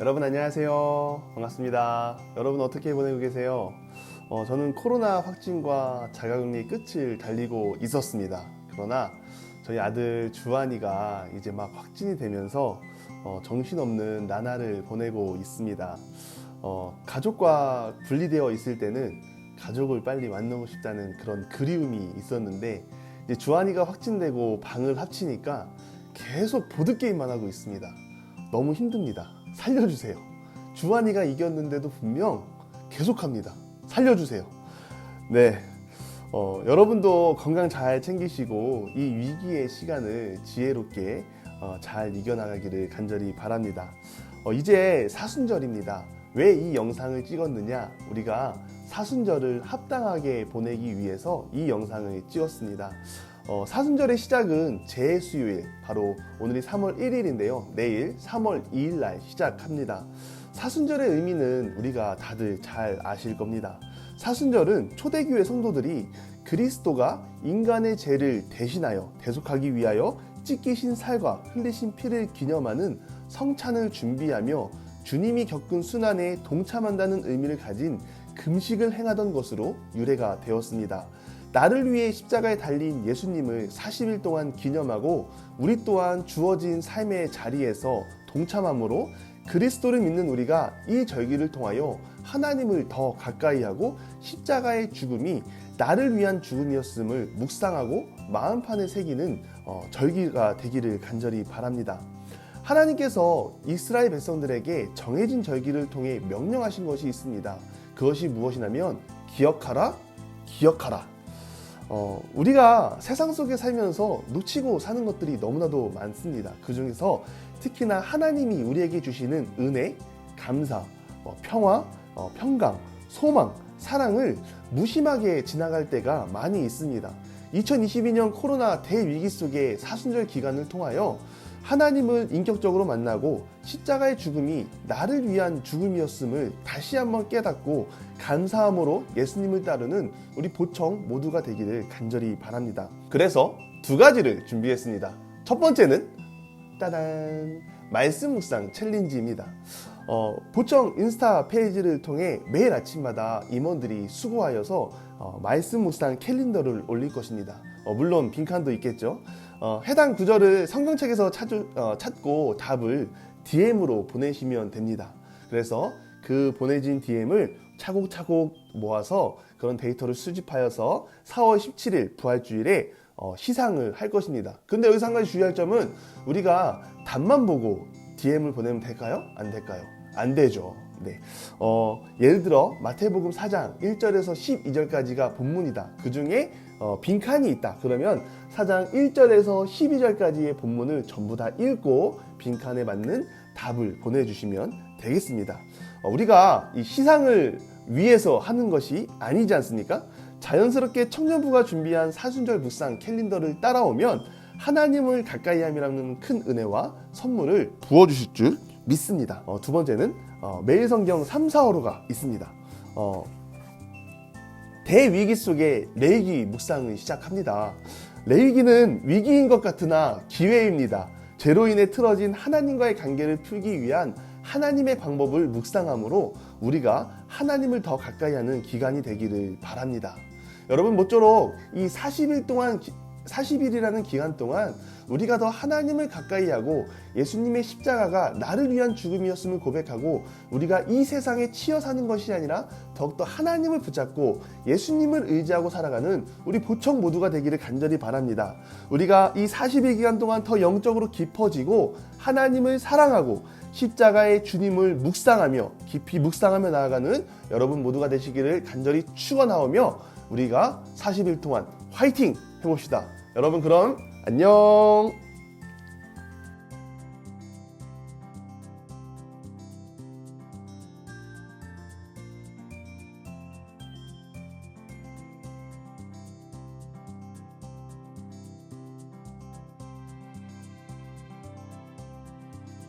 여러분 안녕하세요. 반갑습니다. 여러분 어떻게 보내고 계세요? 어, 저는 코로나 확진과 자가격리 끝을 달리고 있었습니다. 그러나 저희 아들 주한이가 이제 막 확진이 되면서 어, 정신없는 나날을 보내고 있습니다. 어, 가족과 분리되어 있을 때는 가족을 빨리 만나고 싶다는 그런 그리움이 있었는데 이제 주한이가 확진되고 방을 합치니까 계속 보드게임만 하고 있습니다. 너무 힘듭니다. 살려주세요. 주한이가 이겼는데도 분명 계속합니다. 살려주세요. 네. 어, 여러분도 건강 잘 챙기시고 이 위기의 시간을 지혜롭게 어, 잘 이겨나가기를 간절히 바랍니다. 어, 이제 사순절입니다. 왜 이 영상을 찍었느냐? 우리가 사순절을 합당하게 보내기 위해서 이 영상을 찍었습니다. 어, 사순절의 시작은 제수요일, 바로 오늘이 3월 1일인데요. 내일 3월 2일 날 시작합니다. 사순절의 의미는 우리가 다들 잘 아실 겁니다. 사순절은 초대교회 성도들이 그리스도가 인간의 죄를 대신하여 대속하기 위하여 찢기신 살과 흘리신 피를 기념하는 성찬을 준비하며 주님이 겪은 순환에 동참한다는 의미를 가진 금식을 행하던 것으로 유래가 되었습니다. 나를 위해 십자가에 달린 예수님을 40일 동안 기념하고 우리 또한 주어진 삶의 자리에서 동참함으로 그리스도를 믿는 우리가 이 절기를 통하여 하나님을 더 가까이 하고 십자가의 죽음이 나를 위한 죽음이었음을 묵상하고 마음판에 새기는 어, 절기가 되기를 간절히 바랍니다. 하나님께서 이스라엘 백성들에게 정해진 절기를 통해 명령하신 것이 있습니다. 그것이 무엇이냐면 기억하라, 기억하라. 어, 우리가 세상 속에 살면서 놓치고 사는 것들이 너무나도 많습니다. 그 중에서 특히나 하나님이 우리에게 주시는 은혜, 감사, 어, 평화, 어, 평강, 소망, 사랑을 무심하게 지나갈 때가 많이 있습니다. 2022년 코로나 대위기 속의 사순절 기간을 통하여 하나님을 인격적으로 만나고 십자가의 죽음이 나를 위한 죽음이었음을 다시 한번 깨닫고 감사함으로 예수님을 따르는 우리 보청 모두가 되기를 간절히 바랍니다. 그래서 두 가지를 준비했습니다. 첫 번째는 따단 말씀 묵상 챌린지입니다. 어, 보청 인스타 페이지를 통해 매일 아침마다 임원들이 수고하여서 어, 말씀 묵상 캘린더를 올릴 것입니다. 어, 물론 빈칸도 있겠죠. 어, 해당 구절을 성경책에서 찾, 어, 찾고 답을 DM으로 보내시면 됩니다. 그래서 그 보내진 DM을 차곡차곡 모아서 그런 데이터를 수집하여서 4월 17일 부활주일에 어, 시상을 할 것입니다. 근데 여기서 한 가지 주의할 점은 우리가 답만 보고 DM을 보내면 될까요? 안 될까요? 안 되죠. 네. 어, 예를 들어 마태복음 4장 1절에서 12절까지가 본문이다. 그 중에 어, 빈칸이 있다. 그러면 4장 1절에서 12절까지의 본문을 전부 다 읽고 빈칸에 맞는 답을 보내주시면 되겠습니다. 어, 우리가 이 시상을 위해서 하는 것이 아니지 않습니까? 자연스럽게 청년부가 준비한 사순절 묵상 캘린더를 따라오면 하나님을 가까이 함이라는 큰 은혜와 선물을 부어주실 줄 믿습니다. 어, 두 번째는 어, 매일 성경 3, 4호로가 있습니다. 어, 대위기 속에 레이기 묵상을 시작합니다. 레이기는 위기인 것 같으나 기회입니다. 죄로 인해 틀어진 하나님과의 관계를 풀기 위한 하나님의 방법을 묵상함으로 우리가 하나님을 더 가까이 하는 기간이 되기를 바랍니다. 여러분 모쪼록 이 40일 동안 40일이라는 기간 동안 우리가 더 하나님을 가까이 하고 예수님의 십자가가 나를 위한 죽음이었음을 고백하고 우리가 이 세상에 치여 사는 것이 아니라 더욱더 하나님을 붙잡고 예수님을 의지하고 살아가는 우리 보청 모두가 되기를 간절히 바랍니다. 우리가 이 40일 기간 동안 더 영적으로 깊어지고 하나님을 사랑하고 십자가의 주님을 묵상하며 깊이 묵상하며 나아가는 여러분 모두가 되시기를 간절히 축원하오며 우리가 40일 동안 화이팅 해봅시다. 여러분 그럼 안녕.